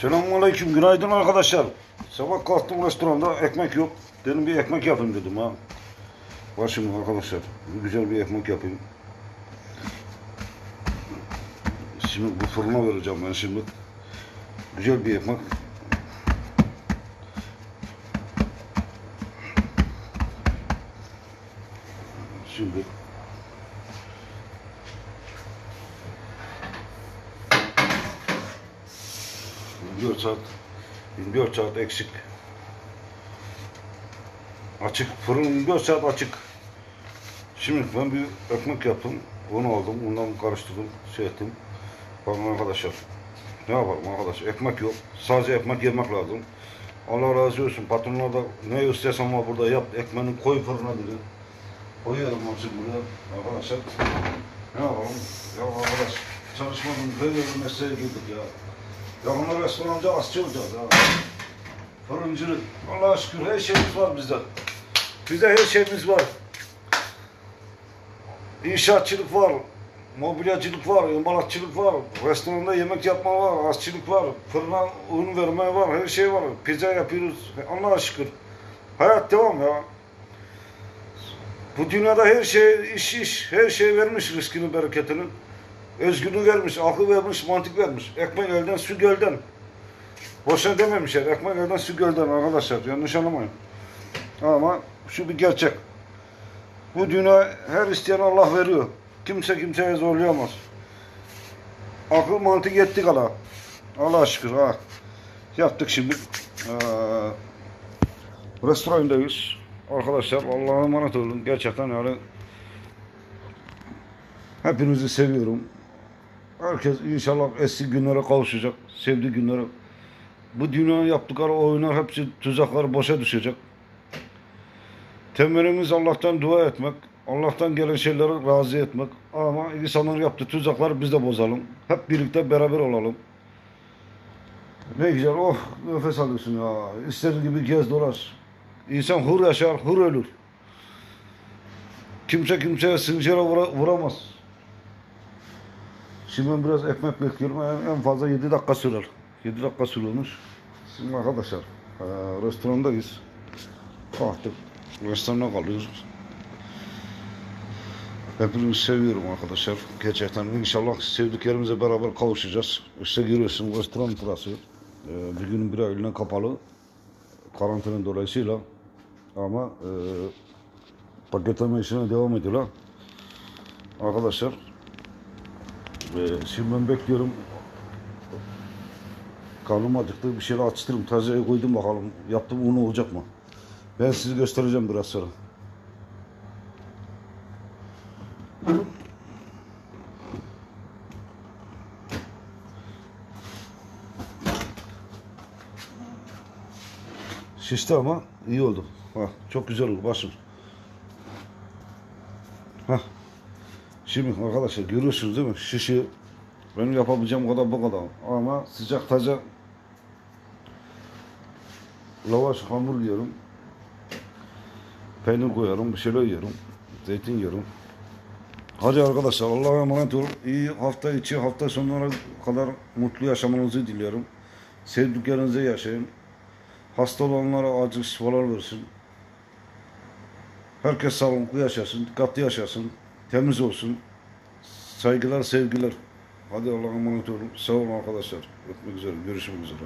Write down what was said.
Selamünaleyküm, günaydın arkadaşlar. Sabah kalktım restoranda, ekmek yok. Dedim bir ekmek yapayım dedim ha. Başım arkadaşlar, güzel bir ekmek yapayım. Şimdi bu fırına vereceğim ben şimdi. Güzel bir ekmek. Şimdi 24 saat 24 saat eksik. Açık. Fırın 24 saat açık. Şimdi ben bir ekmek yaptım. Onu aldım. Ondan karıştırdım. Şey ettim. Bakın arkadaşlar. Ne yapalım arkadaş? Ekmek yok. Sadece ekmek yemek lazım. Allah razı olsun. Patronlar da ne istersen var burada yap. Ekmeğini koy fırına dedi. Koyuyorum hepsini buraya. Arkadaşlar. Ne yapalım? Ya arkadaş. Çalışmanın böyle mesleğe girdik ya. Ya onlar restorancı aşçı olacağız ya. Fırıncılık. Allah'a şükür her şeyimiz var bizde. Bizde her şeyimiz var. İnşaatçılık var. Mobilyacılık var, imalatçılık var, restoranda yemek yapma var, aşçılık var, fırına un verme var, her şey var. Pizza yapıyoruz, Allah'a şükür. Hayat devam ya. Bu dünyada her şey, iş iş, her şey vermiş rızkını, bereketini. Özgürlüğü vermiş, akıl vermiş, mantık vermiş. Ekmek elden, su gölden. Boşuna dememişler. Ekmek elden, su gölden arkadaşlar. Yanlış anlamayın. Ama şu bir gerçek. Bu dünya her isteyen Allah veriyor. Kimse kimseye zorlayamaz. Akıl mantık yetti kala. Allah'a şükür ha. Yaptık şimdi. Ee, restorandayız. Arkadaşlar Allah'a emanet olun. Gerçekten yani hepinizi seviyorum. Herkes inşallah eski günlere kavuşacak. Sevdiği günlere. Bu dünya yaptıkları oyunlar hepsi tuzaklar boşa düşecek. Temelimiz Allah'tan dua etmek. Allah'tan gelen şeyleri razı etmek. Ama insanlar yaptığı tuzakları biz de bozalım. Hep birlikte beraber olalım. Ne güzel oh nefes alıyorsun ya. İstediğin gibi gez dolaş. İnsan hur yaşar, hur ölür. Kimse kimseye sınıra vura- vuramaz. Şimdi ben biraz ekmek bekliyorum. En- En fazla 7 dakika sürer. 7 dakika sürüyormuş. Şimdi arkadaşlar eee, restorandayız. Kalktık. Restoranda kalıyoruz. Hepinizi seviyorum arkadaşlar. Gerçekten inşallah sevdiklerimize beraber kavuşacağız. İşte görüyorsun restoran burası. Ee, bir günün bir ayına kapalı. Karantina dolayısıyla. Ama e, paketleme işine devam ediyorlar. Arkadaşlar e, şimdi ben bekliyorum. Karnım acıktı. Bir şeyler atıştırdım. Tazeye koydum bakalım. Yaptım unu olacak mı? Ben sizi göstereceğim biraz sonra. Şişti ama iyi oldu. Ha, çok güzel oldu başım. Şimdi arkadaşlar görüyorsunuz değil mi? Şişi benim yapabileceğim kadar bu kadar. Ama sıcak taze lavaş hamur yiyorum. Peynir koyarım, bir şeyler yiyorum. Zeytin yiyorum. Hadi arkadaşlar Allah'a emanet olun. İyi hafta içi, hafta sonlara kadar mutlu yaşamanızı diliyorum. Sevdiklerinize yaşayın. Hasta olanlara acil şifalar versin. Herkes sağlıklı yaşasın, dikkatli yaşasın, temiz olsun. Saygılar, sevgiler. Hadi Allah'a emanet olun. Sağ olun arkadaşlar. Öpmek üzere. Görüşmek üzere.